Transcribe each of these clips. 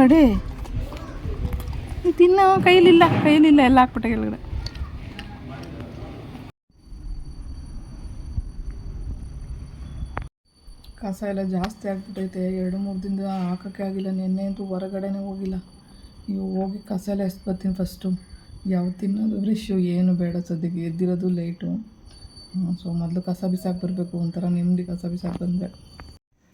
ಬಡಿ ತಿನ್ನೋ ಕೈಲಿಲ್ಲ ಕೈಲಿಲ್ಲ ಎಲ್ಲ ಹಾಕ್ಬಿಟ್ಟೆ ಕೆಳಗಡೆ. ಕಸ ಎಲ್ಲ ಜಾಸ್ತಿ ಆಗ್ಬಿಟ್ಟೈತೆ, ಎರಡು ಮೂರು ದಿನದ ಹಾಕೋಕ್ಕೆ ಆಗಿಲ್ಲ, ನಿನ್ನೆ ಅಂತೂ ಹೊರಗಡೆನೇ ಹೋಗಿಲ್ಲ. ನೀವು ಹೋಗಿ ಕಸ ಎಲ್ಲ ಎಷ್ಟು ಬರ್ತೀನಿ ಫಸ್ಟು ಯಾವ ತಿನ್ನೋದು ಫ್ರೆಶ್ಶು ಏನು ಬೇಡ ಸದ್ಯಕ್ಕೆ, ಎದ್ದಿರೋದು ಲೈಟು ಸೊ ಮೊದಲು ಕಸ ಬಿಸಾಕಿ ಬರಬೇಕು, ಒಂಥರ ನೆಮ್ಮದಿ ಕಸ ಬಿಸಾಕಿ ಬಂದರೆ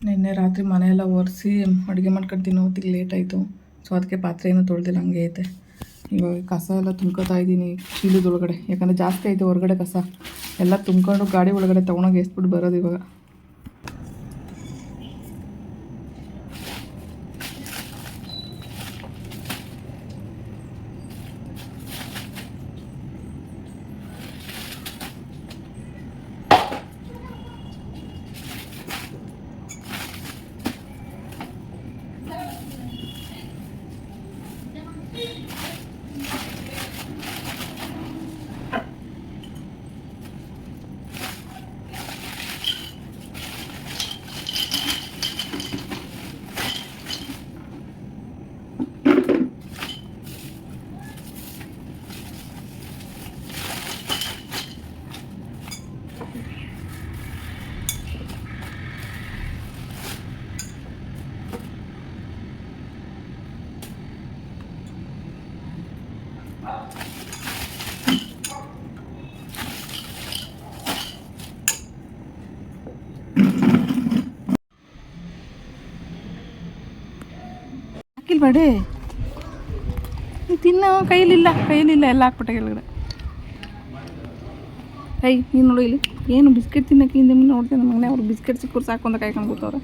ನಿನ್ನೆ ರಾತ್ರಿ ಮನೆಯೆಲ್ಲ ಒರೆಸಿ ಅಡುಗೆ ಮಾಡ್ಕೊಂಡು ತಿನ್ನೋ ಹೊತ್ತಿಗೆ ಲೇಟ್ ಆಯಿತು. ಸೊ ಅದಕ್ಕೆ ಪಾತ್ರೆ ಏನೂ ತೊಳೆದಿಲ್ಲ, ಹಂಗೆ ಐತೆ. ಇವಾಗ ಕಸ ಎಲ್ಲ ತುಂಬ್ಕೊತಾ ಇದ್ದೀನಿ ಚೀಲದೊಳಗಡೆ. ಯಾಕಂದರೆ ಜಾಸ್ತಿ ಐತೆ ಹೊರಗಡೆ ಕಸ. ಎಲ್ಲ ತುಂಬ್ಕೊಂಡು ಗಾಡಿ ಒಳಗಡೆ ತೊಗೊಂಡೋಗಿ ಎಸ್ಬಿಟ್ಟು ಬರೋದು ಇವಾಗ. ಹಾಕಿಲ್ಬೇಡಿ ತಿನ್ನೋ ಕೈಲಿಲ್ಲ ಕೈಲಿಲ್ಲ ಎಲ್ಲ ಹಾಕ್ಬಿಟ್ಟೆ ಕೆಳಗಡೆ. ಐ ನೀನು ನೋಡು ಇಲ್ಲಿ. ಏನು ಬಿಸ್ಕೆಟ್ ತಿನ್ನಕ್ಕೆ ಹಿಂದೆ ಮುಂದೆ ನೋಡ್ತೀನಿ ಮಗನೇ? ಅವ್ರು ಬಿಸ್ಕೆಟ್ ಸಿಕ್ಕರು ಸಾಕು ಅಂತ ಕಾಯ್ಕೊಂಡು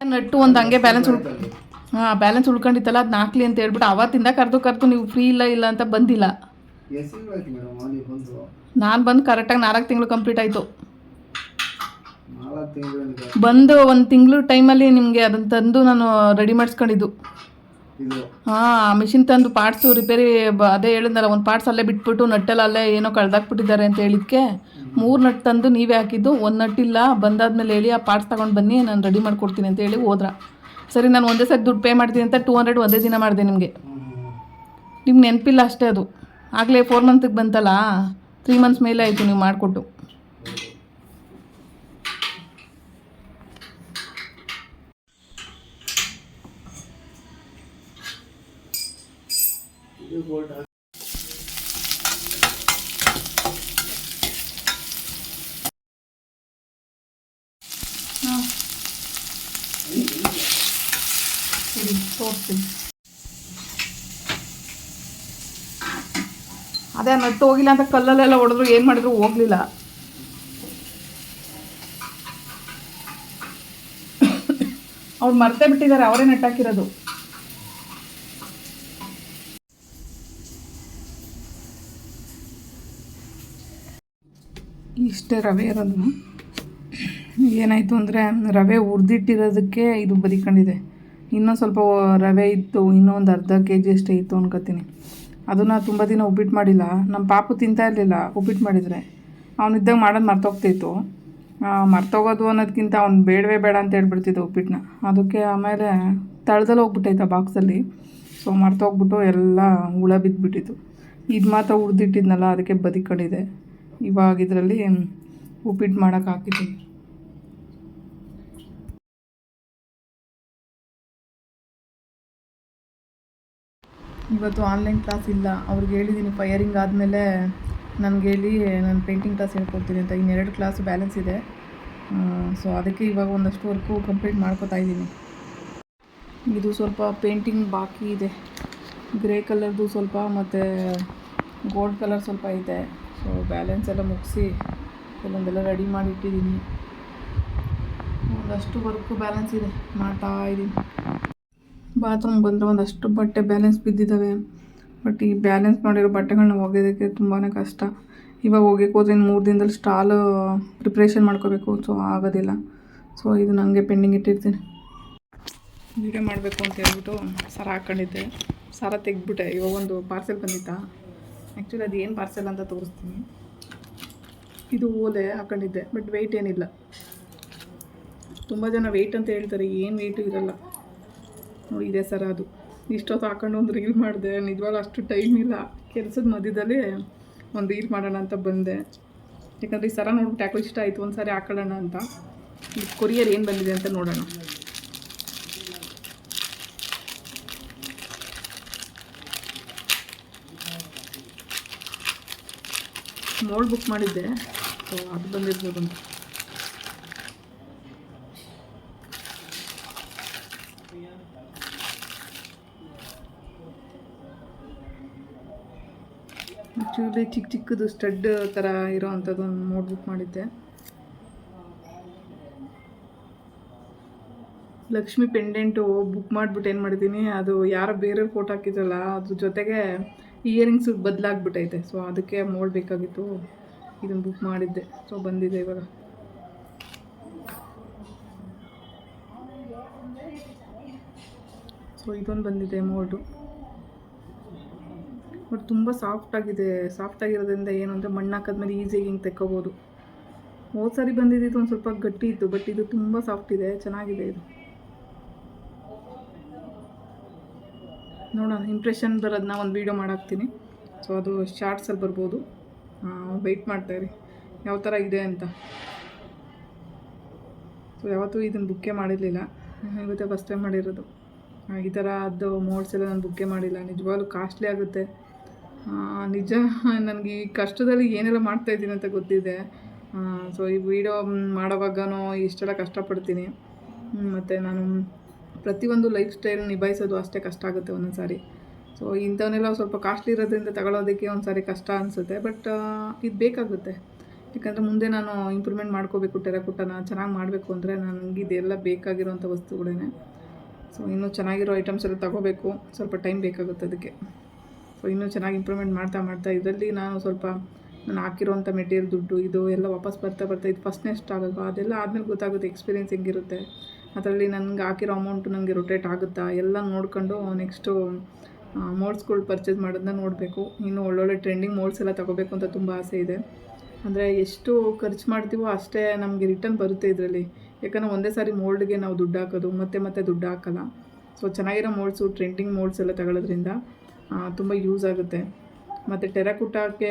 ನಟ್ಟು ಒಂದು ಹಂಗೆ ಬ್ಯಾಲೆನ್ಸ್ ಉಳ್ ಹಾಂ ಬ್ಯಾಲೆನ್ಸ್ ಉಳ್ಕೊಂಡಿತ್ತಲ್ಲ ಅದ್ ನಾಕ್ಲಿ ಅಂತ ಹೇಳ್ಬಿಟ್ಟು ಅವತ್ತಿಂದ ಕರೆದು ಕರೆದು ನೀವು ಫ್ರೀ ಇಲ್ಲ ಇಲ್ಲ ಅಂತ ಬಂದಿಲ್ಲ. ನಾನು ಬಂದು ಕರೆಕ್ಟಾಗಿ ನಾಲ್ಕು ತಿಂಗಳು ಕಂಪ್ಲೀಟ್ ಆಯಿತು. ಬಂದು ಒಂದು ತಿಂಗಳು ಟೈಮಲ್ಲಿ ನಿಮಗೆ ಅದನ್ನು ತಂದು ನಾನು ರೆಡಿ ಮಾಡಿಸ್ಕೊಂಡಿದ್ದು. ಹಾಂ ಮಿಷಿನ್ ತಂದು ಪಾರ್ಟ್ಸು ರಿಪೇರಿ ಅದೇ ಹೇಳಿದ್ನಲ್ಲ ಒಂದು ಪಾರ್ಟ್ಸ್ ಅಲ್ಲೇ ಬಿಟ್ಬಿಟ್ಟು ನಟ್ಟೆಲ್ಲ ಅಲ್ಲೇ ಏನೋ ಕಳ್ದಾಕ್ಬಿಟ್ಟಿದ್ದಾರೆ ಅಂತ ಹೇಳಿದ್ಕೆ. ಮೂರು ನಟ್ ತಂದು ನೀವೇ ಹಾಕಿದ್ದು ಒಂದು ನಟ್ಟಿಲ್ಲ ಬಂದಾದ್ಮೇಲೆ ಹೇಳಿ ಆ ಪಾರ್ಟ್ಸ್ ತಗೊಂಡು ಬನ್ನಿ ನಾನು ರೆಡಿ ಮಾಡ್ಕೊಡ್ತೀನಿ ಅಂತ ಹೇಳಿ ಹೋದ್ರ. ಸರಿ, ನಾನು ಒಂದೇ ಸರಿ ದುಡ್ಡು ಪೇ ಮಾಡ್ತೀನಿ ಅಂತ ಟೂ ಹಂಡ್ರೆಡ್ ಒಂದೇ ದಿನ ಮಾಡಿದೆ ನಿಮಗೆ. ನಿಮ್ಗೆ ನೆನಪಿಲ್ಲ ಅಷ್ಟೇ ಅದು. ಆಗಲೇ ಫೋರ್ ಮಂತ್ಗೆ ಬಂತಲ್ಲ ತ್ರೀ ಮಂತ್ಸ್ ಮೇಲೆ ಆಯಿತು ನೀವು ಮಾಡಿಕೊಟ್ಟು. ಸರಿ ತೋರಿಸ್ತೀನಿ ಅದೇ ನಟ್ಟು ಹೋಗಿಲ್ಲ ಅಂತ ಕಲ್ಲಲ್ಲೆಲ್ಲ ಹೊಡೆದ್ರು ಏನು ಮಾಡಿದ್ರು ಹೋಗ್ಲಿಲ್ಲ. ಅವ್ರು ಮರ್ತೇ ಬಿಟ್ಟಿದ್ದಾರೆ, ಅವರೇ ನೆಟ್ಟಾಕಿರೋದು. ಇಷ್ಟೇ ರವೆ ಇರೋದು. ಏನಾಯಿತು ಅಂದರೆ, ರವೆ ಹುರಿದಿಟ್ಟಿರೋದಕ್ಕೆ ಇದು ಬದಿಕೊಂಡಿದೆ. ಇನ್ನೂ ಸ್ವಲ್ಪ ರವೆ ಇತ್ತು ಇನ್ನೊಂದು ಅರ್ಧ ಕೆ ಜಿ ಅಷ್ಟೇ ಇತ್ತು ಅನ್ಕೋತೀನಿ. ಅದನ್ನು ತುಂಬ ದಿನ ಉಪ್ಪಿಟ್ಟು ಮಾಡಿಲ್ಲ. ನಮ್ಮ ಪಾಪು ತಿಂತಾ ಇರಲಿಲ್ಲ, ಉಪ್ಪಿಟ್ಟು ಮಾಡಿದರೆ. ಅವನಿದ್ದಾಗ ಮಾಡೋದು ಮರ್ತೋಗ್ತಿತ್ತು. ಮರ್ತೋಗೋದು ಅನ್ನೋದಕ್ಕಿಂತ ಅವ್ನು ಬೇಡವೇ ಬೇಡ ಅಂತ ಹೇಳ್ಬಿಡ್ತಿದ್ದೆ ಉಪ್ಪಿಟ್ಟನ್ನ ಅದಕ್ಕೆ ಆಮೇಲೆ ತಳದಲ್ಲಿ ಹೋಗ್ಬಿಟ್ಟೈತೆ ಬಾಕ್ಸಲ್ಲಿ. ಸೊ ಮರ್ತೋಗ್ಬಿಟ್ಟು ಎಲ್ಲ ಹುಳ ಬಿದ್ದುಬಿಟ್ಟಿತ್ತು ಇದು ಮಾತ್ರ ಉಳಿದಿಟ್ಟಿದ್ನಲ್ಲ ಅದಕ್ಕೆ ಬದಿಕೊಂಡಿದೆ. ಇವಾಗ ಇದರಲ್ಲಿ ಉಪ್ಪಿಟ್ಟು ಮಾಡೋಕ್ಕೆ ಹಾಕಿದ್ದೀನಿ. ಇವತ್ತು ಆನ್ಲೈನ್ ಕ್ಲಾಸ್ ಇಲ್ಲ. ಅವ್ರಿಗೆ ಹೇಳಿದ್ದೀನಿ ಫೈರಿಂಗ್ ಆದಮೇಲೆ ನನಗೆ ಹೇಳಿ ನಾನು ಪೇಂಟಿಂಗ್ ಕ್ಲಾಸ್ ಹೇಳ್ಕೊಡ್ತೀನಿ ಅಂತ. ಇನ್ನೆರಡು ಕ್ಲಾಸ್ ಬ್ಯಾಲೆನ್ಸ್ ಇದೆ. ಸೊ ಅದಕ್ಕೆ ಇವಾಗ ಒಂದಷ್ಟು ವರ್ಕು ಕಂಪ್ಲೀಟ್ ಮಾಡ್ಕೋತಾ ಇದ್ದೀನಿ. ಇದು ಸ್ವಲ್ಪ ಪೇಂಟಿಂಗ್ ಬಾಕಿ ಇದೆ. ಗ್ರೇ ಕಲರ್ದು ಸ್ವಲ್ಪ ಮತ್ತು ಗೋಲ್ಡ್ ಕಲರ್ ಸ್ವಲ್ಪ ಇದೆ. ಸೊ ಬ್ಯಾಲೆನ್ಸ್ ಎಲ್ಲ ಮುಗಿಸಿ ಕೆಲವೊಂದೆಲ್ಲ ರೆಡಿ ಮಾಡಿ ಇಟ್ಟಿದ್ದೀನಿ. ಒಂದಷ್ಟು ವರ್ಕು ಬ್ಯಾಲೆನ್ಸ್ ಇದೆ ಮಾಡ್ತಾ ಇದ್ದೀನಿ. ಬಾತ್ರೂಮ್ ಬಂದರೆ ಒಂದಷ್ಟು ಬಟ್ಟೆ ಬ್ಯಾಲೆನ್ಸ್ ಬಿದ್ದಿದ್ದಾವೆ. ಬಟ್ ಈ ಬ್ಯಾಲೆನ್ಸ್ ಮಾಡಿರೋ ಬಟ್ಟೆಗಳನ್ನ ಒಗೆಯೋದಕ್ಕೆ ತುಂಬಾ ಕಷ್ಟ. ಇವಾಗ ಒಗೆಯಕ್ಕೆ ಹೋದ್ರೆ ಇನ್ನು ಮೂರು ದಿನದಲ್ಲಿ ಸ್ಟಾಲ್ ಪ್ರಿಪ್ರೇಷನ್ ಮಾಡ್ಕೋಬೇಕು. ಸೊ, ಆಗೋದಿಲ್ಲ. ಸೊ ಇದು ನನಗೆ ಪೆಂಡಿಂಗ್ ಇಟ್ಟಿರ್ತೀನಿ. ವೀಡಿಯೋ ಮಾಡಬೇಕು ಅಂತ ಹೇಳ್ಬಿಟ್ಟು ಸರ ಹಾಕ್ಕೊಂಡಿದ್ದೆ. ಸರ ತೆಗ್ದುಬಿಟ್ಟೆ. ಇವಾಗ ಒಂದು ಪಾರ್ಸೆಲ್ ಬಂದಿತ್ತಾ? ಆ್ಯಕ್ಚುಲಿ ಅದು ಏನು ಪಾರ್ಸೆಲ್ ಅಂತ ತೋರಿಸ್ತೀನಿ. ಇದು ಓಲೆ ಹಾಕ್ಕೊಂಡಿದ್ದೆ. ಬಟ್ ವೆಯ್ಟ್ ಏನಿಲ್ಲ. ತುಂಬ ಜನ ವೆಯ್ಟ್ ಅಂತ ಹೇಳ್ತಾರೆ. ಏನು ವೆಯ್ಟು ಇರಲ್ಲ. ನೋಡಿ, ಇದೇ ಸರ ಅದು. ಇಷ್ಟೊತ್ತು ಹಾಕೊಂಡು ಒಂದು ರೀಲ್ ಮಾಡಿದೆ. ನಿಜವಾಗ್ಲೂ ಅಷ್ಟು ಟೈಮ್ ಇಲ್ಲ. ಕೆಲಸದ ಮಧ್ಯದಲ್ಲಿ ಒಂದು ರೀಲ್ ಮಾಡೋಣ ಅಂತ ಬಂದೆ. ಯಾಕಂದರೆ ಈ ಸರ ನೋಡಿ ಯಾಕೋ ಇಷ್ಟ ಆಯಿತು ಒಂದು ಸಾರಿ ಹಾಕೊಳ್ಳೋಣ ಅಂತ. ಈ ಕೊರಿಯರ್ ಏನು ಬಂದಿದೆ ಅಂತ ನೋಡೋಣ. ಮೋಲ್ ಬುಕ್ ಮಾಡಿದ್ದೆ. ಸೊ ಅದು ಬಂದಿರ್ಬೋದು ಅಂತ. ಆ್ಯಕ್ಚುಲಿ ಚಿಕ್ಕ ಚಿಕ್ಕದು ಸ್ಟಡ್ ಥರ ಇರೋ ಅಂಥದ್ದು ಒಂದು ಮೋಡ್ ಬುಕ್ ಮಾಡಿದ್ದೆ. ಲಕ್ಷ್ಮಿ ಪೆಂಡೆಂಟು ಬುಕ್ ಮಾಡಿಬಿಟ್ಟು ಏನು ಮಾಡಿದ್ದೀನಿ, ಅದು ಯಾರೋ ಬೇರೆ ಫೋಟೋ ಹಾಕಿದ್ರಲ್ಲ, ಅದ್ರ ಜೊತೆಗೆ ಇಯರಿಂಗ್ಸ್ ಬದಲಾಗ್ಬಿಟ್ಟೈತೆ. ಸೊ ಅದಕ್ಕೆ ಮೋಡ್ ಬೇಕಾಗಿತ್ತು. ಇದನ್ನು ಬುಕ್ ಮಾಡಿದ್ದೆ. ಸೊ ಬಂದಿದೆ ಇವಾಗ. ಸೊ ಇದೊಂದು ಬಂದಿದೆ ಮೋಲ್ಡು ಬಟ್ ತುಂಬ ಸಾಫ್ಟಾಗಿದೆ ಸಾಫ್ಟಾಗಿರೋದ್ರಿಂದ ಏನು ಅಂದರೆ ಮಣ್ಣು ಹಾಕಿದ್ಮೇಲೆ ಈಸಿಯಾಗಿ ಹಿಂಗೆ ತೆಕ್ಕೋಬೋದು. ಹೋದ ಸಾರಿ ಬಂದಿದ್ದು ಒಂದು ಸ್ವಲ್ಪ ಗಟ್ಟಿ ಇತ್ತು ಬಟ್ ಇದು ತುಂಬ ಸಾಫ್ಟ್ ಇದೆ, ಚೆನ್ನಾಗಿದೆ ಇದು. ನೋಡೋಣ ಇಂಪ್ರೆಷನ್ ಬರೋದನ್ನ ಒಂದು ವೀಡಿಯೋ ಮಾಡಾಕ್ತೀನಿ. ಸೊ ಅದು ಶಾರ್ಟ್ಸಲ್ಲಿ ಬರ್ಬೋದು. ವೆಯ್ಟ್ ಮಾಡ್ತಾಯಿರಿ ಯಾವ ಥರ ಇದೆ ಅಂತ. ಸೊ ಯಾವತ್ತೂ ಇದನ್ನು ಬುಕ್ಕೇ ಮಾಡಿರಲಿಲ್ಲ. ಇವತ್ತೇ ಫಸ್ಟ್ ಟೈಮ್ ಮಾಡಿರೋದು. ಈ ಥರ ಅದು ಮೋಡ್ಸ್ ಎಲ್ಲ ನಾನು ಬುಕ್ಕೇ ಮಾಡಿಲ್ಲ. ನಿಜವಾಗ್ಲೂ ಕಾಸ್ಟ್ಲಿ ಆಗುತ್ತೆ. ನಿಜ. ನನಗೆ ಈ ಕಷ್ಟದಲ್ಲಿ ಏನೆಲ್ಲ ಮಾಡ್ತಾಯಿದ್ದೀನಿ ಅಂತ ಗೊತ್ತಿದೆ. ಸೊ ಈ ವಿಡಿಯೋ ಮಾಡೋವಾಗನೂ ಇಷ್ಟೆಲ್ಲ ಕಷ್ಟಪಡ್ತೀನಿ. ಮತ್ತು ನಾನು ಪ್ರತಿಯೊಂದು ಲೈಫ್ ಸ್ಟೈಲ್ ನಿಭಾಯಿಸೋದು ಅಷ್ಟೇ ಕಷ್ಟ ಆಗುತ್ತೆ ಒಂದೊಂದು ಸಾರಿ ಸೊ ಇಂಥವನ್ನೆಲ್ಲ ಸ್ವಲ್ಪ ಕಾಸ್ಟ್ಲಿ ಇರೋದ್ರಿಂದ ತಗೊಳ್ಳೋದಕ್ಕೆ ಒಂದು ಸಾರಿ ಕಷ್ಟ ಅನಿಸುತ್ತೆ. ಬಟ್ ಇದು ಬೇಕಾಗುತ್ತೆ. ಯಾಕಂದರೆ ಮುಂದೆ ನಾನು ಇಂಪ್ರೂವ್ಮೆಂಟ್ ಮಾಡ್ಕೋಬೇಕು ಟೆರಕುಟ್ಟನ ಚೆನ್ನಾಗಿ ಮಾಡಬೇಕು ಅಂದರೆ ನನಗೆ ಇದೆಲ್ಲ ಬೇಕಾಗಿರೋಂಥ ವಸ್ತುಗಳೇ ಸೊ ಇನ್ನೂ ಚೆನ್ನಾಗಿರೋ ಐಟಮ್ಸ್ ಎಲ್ಲ ತಗೋಬೇಕು. ಸ್ವಲ್ಪ ಟೈಮ್ ಬೇಕಾಗುತ್ತೆ ಅದಕ್ಕೆ. ಸೊ ಇನ್ನೂ ಚೆನ್ನಾಗಿ ಇಂಪ್ರೂವ್ಮೆಂಟ್ ಮಾಡ್ತಾ ಮಾಡ್ತಾ ಇದರಲ್ಲಿ ನಾನು ಸ್ವಲ್ಪ ನಾನು ಹಾಕಿರೋಂಥ ಮೆಟೀರಿಯಲ್ ದುಡ್ಡು, ಇದು ಎಲ್ಲ ವಾಪಸ್ ಬರ್ತಾ ಬರ್ತಾ ಇದು ಫಸ್ಟ್ನೇ ಆಗಲ್ವಾ? ಅದೆಲ್ಲ ಆದಮೇಲೆ ಗೊತ್ತಾಗುತ್ತೆ ಎಕ್ಸ್ಪೀರಿಯೆನ್ಸ್ ಹೆಂಗಿರುತ್ತೆ. ಅದರಲ್ಲಿ ನನಗೆ ಹಾಕಿರೋ ಅಮೌಂಟು ನನಗೆ ರೊಟೇಟ್ ಆಗುತ್ತಾ? ಎಲ್ಲ ನೋಡ್ಕೊಂಡು ನೆಕ್ಸ್ಟು ಮೋಲ್ಡ್ಸ್ಗಳು ಪರ್ಚೇಸ್ ಮಾಡೋದನ್ನ ನೋಡಬೇಕು. ಇನ್ನು ಒಳ್ಳೊಳ್ಳೆ ಟ್ರೆಂಡಿಂಗ್ ಮೋಲ್ಡ್ಸ್ ಎಲ್ಲ ತಗೋಬೇಕು ಅಂತ ತುಂಬ ಆಸೆ ಇದೆ. ಅಂದರೆ ಎಷ್ಟು ಖರ್ಚು ಮಾಡ್ತೀವೋ ಅಷ್ಟೇ ನಮಗೆ ರಿಟರ್ನ್ ಬರುತ್ತೆ ಇದರಲ್ಲಿ. ಯಾಕಂದರೆ ಒಂದೇ ಸಾರಿ ಮೋಲ್ಡ್ಗೆ ನಾವು ದುಡ್ಡು ಹಾಕೋದು, ಮತ್ತೆ ಮತ್ತೆ ದುಡ್ಡು ಹಾಕಲ್ಲ. ಸೊ ಚೆನ್ನಾಗಿರೋ ಮೋಲ್ಡ್ಸು ಟ್ರೆಂಡಿಂಗ್ ಮೋಲ್ಡ್ಸ್ ಎಲ್ಲ ತಗೊಳ್ಳೋದ್ರಿಂದ ತುಂಬ ಯೂಸ್ ಆಗುತ್ತೆ. ಮತ್ತು ಟೆರಕುಟಾಕ್ಕೆ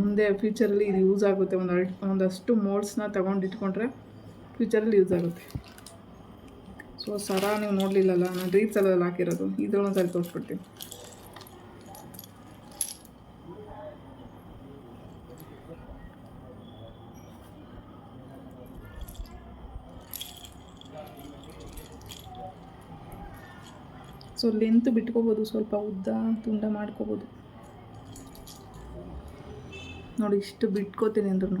ಮುಂದೆ ಫ್ಯೂಚರಲ್ಲಿ ಇದು ಯೂಸ್ ಆಗುತ್ತೆ. ಒಂದು ಅಳ್ ಒಂದಷ್ಟು ಮೋಡ್ಸ್ನ ತೊಗೊಂಡು ಇಟ್ಕೊಂಡ್ರೆ ಫ್ಯೂಚರಲ್ಲಿ ಯೂಸ್ ಆಗುತ್ತೆ. ಸೊ ಸರ ನೀವು ನೋಡಲಿಲ್ಲಲ್ಲ, ನಾನು ರೀಲ್ಸಲ್ಲಿ ಹಾಕಿರೋದು. ಇದ್ರೊಂದು ಸರಿ ತೋರಿಸ್ಬಿಡ್ತೀನಿ. ಸೊ ಲೆಂತ್ ಬಿಟ್ಕೋಬೋದು, ಸ್ವಲ್ಪ ಉದ್ದ ತುಂಡ ಮಾಡ್ಕೋಬೋದು. ನೋಡಿ, ಇಷ್ಟು ಬಿಟ್ಕೋತೀನಿ ಅಂದ್ರೂ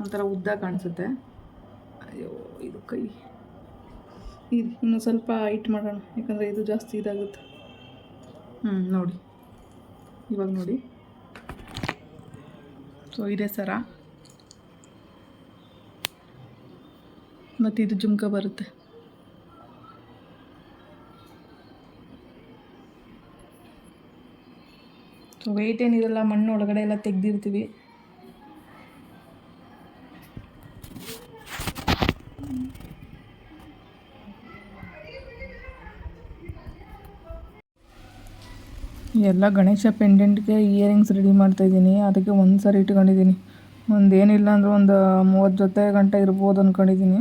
ಒಂಥರ ಉದ್ದ ಕಾಣಿಸುತ್ತೆ. ಅಯ್ಯೋ, ಇದು ಕೈ. ಇದು ಇನ್ನು ಸ್ವಲ್ಪ ಹೈಟ್ ಮಾಡೋಣ, ಯಾಕಂದರೆ ಇದು ಜಾಸ್ತಿ ಇದಾಗುತ್ತೆ. ಹ್ಞೂ ನೋಡಿ. ಇವಾಗ ನೋಡಿ. ಸೊ, ಇದೇ ಸರ. ಮತ್ತು ಇದು ಜುಮ್ಕ ಬರುತ್ತೆ. ಸೊ ವೆಯ್ಟ್ ಏನಿರಲ್ಲ, ಮಣ್ಣು ಒಳಗಡೆ ಎಲ್ಲ ತೆಗ್ದಿರ್ತೀವಿ. ಎಲ್ಲ ಗಣೇಶ ಪೆಂಡೆಂಟ್ಗೆ ಇಯರಿಂಗ್ಸ್ ರೆಡಿ ಮಾಡ್ತಾಯಿದ್ದೀನಿ ಅದಕ್ಕೆ ಒಂದು ಸಾರಿ ಇಟ್ಕೊಂಡಿದ್ದೀನಿ. ಒಂದು ಏನಿಲ್ಲ ಅಂದ್ರೆ ಒಂದು ಮೂವತ್ತು ಜೊತೆ ಗಂಟೆ ಇರ್ಬೋದು ಅಂದ್ಕೊಂಡಿದ್ದೀನಿ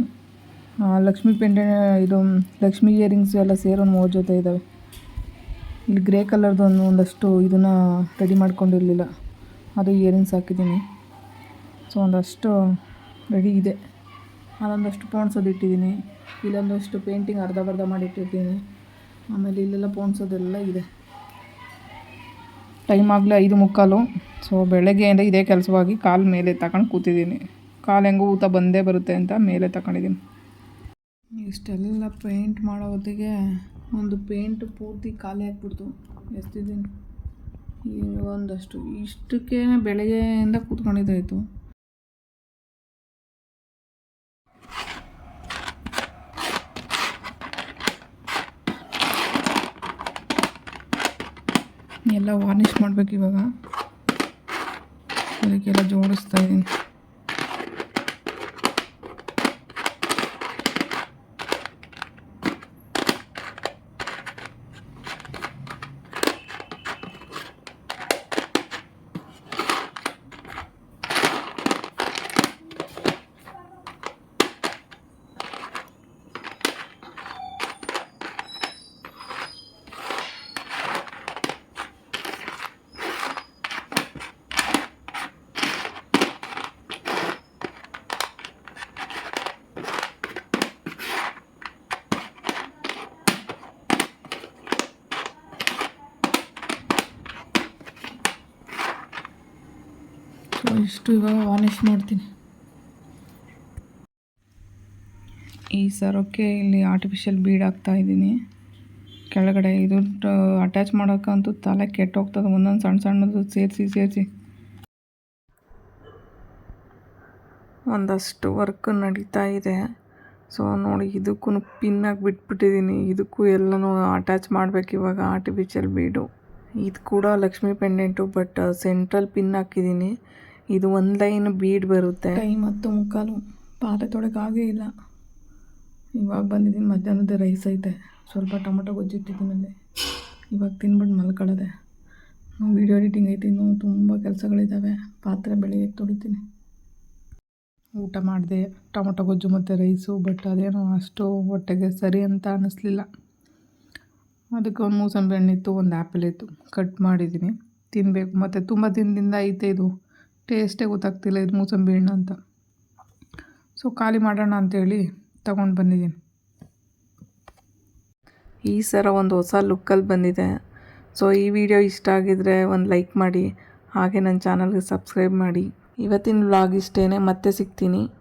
ಲಕ್ಷ್ಮಿ ಪೆಂಡೆ ಇದು, ಲಕ್ಷ್ಮಿ ಇಯರಿಂಗ್ಸ್ ಎಲ್ಲ ಸೇರಿ ಒಂದು ಮೂವತ್ತು ಜೊತೆ ಇದ್ದಾವೆ ಇಲ್ಲಿ ಗ್ರೇ ಕಲರ್ದು ಒಂದು ಒಂದಷ್ಟು ಇದನ್ನು ರೆಡಿ ಮಾಡ್ಕೊಂಡಿರಲಿಲ್ಲ. ಅದು ಇಯರಿಂಗ್ಸ್ ಹಾಕಿದ್ದೀನಿ. ಸೊ ಒಂದಷ್ಟು ರೆಡಿ ಇದೆ. ಅದೊಂದಷ್ಟು ಪೋಣ್ಸೋದು ಇಟ್ಟಿದ್ದೀನಿ. ಇಲ್ಲೊಂದಷ್ಟು ಪೇಂಟಿಂಗ್ ಅರ್ಧ ಬರ್ಧ ಮಾಡಿ ಇಟ್ಟಿರ್ತೀನಿ. ಆಮೇಲೆ ಇಲ್ಲೆಲ್ಲ ಪೋಣ್ಸೋದೆಲ್ಲ ಇದೆ. ಟೈಮ್ ಆಗಲೇ ಐದು ಮುಕ್ಕಾಲು. ಸೊ ಬೆಳಗ್ಗೆಯಿಂದ ಇದೇ ಕೆಲಸವಾಗಿ ಕಾಲು ಮೇಲೆ ತಗೊಂಡು ಕೂತಿದ್ದೀನಿ. ಕಾಲು ಹೆಂಗೂ ಊತ ಬಂದೇ ಬರುತ್ತೆ ಅಂತ ಮೇಲೆ ತಗೊಂಡಿದ್ದೀನಿ. ಇಷ್ಟೆಲ್ಲ ಪೇಂಟ್ ಮಾಡೋ ಹೊತ್ತಿಗೆ ಒಂದು ಪೇಂಟ್ ಪೂರ್ತಿ ಖಾಲಿ ಆಗಿಬಿಡ್ತು. ಎಷ್ಟಿದ್ದೀನಿ ಒಂದಷ್ಟು ಇಷ್ಟಕ್ಕೆ ಬೆಳಗ್ಗೆಯಿಂದ ಕೂತ್ಕೊಂಡಿದ್ದಾಯಿತು ಎಲ್ಲ ವಾರ್ನಿಷ್ ಮಾಡಬೇಕು ಇವಾಗ. ಅದಕ್ಕೆಲ್ಲ ಜೋಡಿಸ್ತಾ ಇದ್ದೀನಿ ಸೊ ಇಷ್ಟು ಇವಾಗ ವಾನಿಷ್ ಮಾಡ್ತೀನಿ. ಈ ಸರಕ್ಕೆ ಇಲ್ಲಿ ಆರ್ಟಿಫಿಷಿಯಲ್ ಬೀಡ್ ಹಾಕ್ತಾ ಇದ್ದೀನಿ. ಕೆಳಗಡೆ ಇದು ಅಟ್ಯಾಚ್ ಮಾಡೋಕ್ಕಂತೂ ತಲೆ ಕೆಟ್ಟೋಗ್ತದೆ. ಒಂದೊಂದು ಸಣ್ಣ ಸಣ್ಣದು ಸೇರಿಸಿ ಸೇರಿಸಿ. ಒಂದಷ್ಟು ವರ್ಕ್ ನಡೀತಾ ಇದೆ. ಸೊ ನೋಡಿ ಇದಕ್ಕೂ ಪಿನ್ನಾಗಿ ಬಿಟ್ಬಿಟ್ಟಿದ್ದೀನಿ ಇದಕ್ಕೂ ಎಲ್ಲನೂ ಅಟ್ಯಾಚ್ ಮಾಡಬೇಕು ಇವಾಗ ಆರ್ಟಿಫಿಷಿಯಲ್ ಬೀಡು ಇದು ಕೂಡ Lakshmi pendant but central pin ಹಾಕಿದ್ದೀನಿ ಇದು ಒಂದು ಲೈನ್ ಬೀಡ್ ಬರುತ್ತೆ. ಕೈ ಮತ್ತು ಮುಕ್ಕಾಲು ಪಾತ್ರೆ ತೊಡಕಾಗೇ ಇಲ್ಲ. ಇವಾಗ ಬಂದಿದ್ದೀನಿ, ಮಧ್ಯಾಹ್ನದ ರೈಸ್ ಐತೆ. ಸ್ವಲ್ಪ ಟೊಮೊಟೊ ಗೊಜ್ಜಿಟ್ಟಿದ್ದೀನಲ್ಲಿ ಇವಾಗ ತಿನ್ಬಿಟ್ಟು ಮಲ್ಕೊಳ್ಳೋದೆ. ವೀಡಿಯೋ ಎಡಿಟಿಂಗ್ ಐತಿ, ಇನ್ನೂ ತುಂಬ ಕೆಲಸಗಳಿದ್ದಾವೆ ಪಾತ್ರೆ ಬೆಳಿಗ್ಗೆ ತೊಳಿತೀನಿ. ಊಟ ಮಾಡಿದೆ, ಟೊಮೊಟೊ ಗೊಜ್ಜು ಮತ್ತು ರೈಸು ಬಟ್ ಅದೇನೋ ಅಷ್ಟು ಹೊಟ್ಟೆಗೆ ಸರಿ ಅಂತ ಅನ್ನಿಸ್ಲಿಲ್ಲ ಅದಕ್ಕೆ ಒಂದು ಮೂಸಂಬಿ ಹಣ್ಣಿತ್ತು, ಒಂದು ಆ್ಯಪಲ್ ಇತ್ತು. ಕಟ್ ಮಾಡಿದ್ದೀನಿ. ತಿನ್ನಬೇಕು ಮತ್ತು ತುಂಬ ದಿನದಿಂದ ಐತೆ ಇದು. ಟೇಸ್ಟೇ ಗೊತ್ತಾಗ್ತಿಲ್ಲ ಇದು ಮೂಸಂಬಿ ಹಣ್ಣು ಅಂತ. ಸೊ ಖಾಲಿ ಮಾಡೋಣ ಅಂತೇಳಿ ತಗೊಂಡು ಬಂದಿದ್ದೀನಿ. ಈ ಸರ ಒಂದು ಹೊಸ ಲುಕ್ಕಲ್ಲಿ ಬಂದಿದೆ. ಸೊ ಈ ವಿಡಿಯೋ ಇಷ್ಟ ಆಗಿದರೆ ಒಂದು ಲೈಕ್ ಮಾಡಿ, ಹಾಗೆ ನನ್ನ ಚಾನಲ್ಗೆ ಸಬ್ಸ್ಕ್ರೈಬ್ ಮಾಡಿ. ಇವತ್ತಿನ ವ್ಲಾಗ್ ಇಷ್ಟೇ ಮತ್ತೆ ಸಿಗ್ತೀನಿ.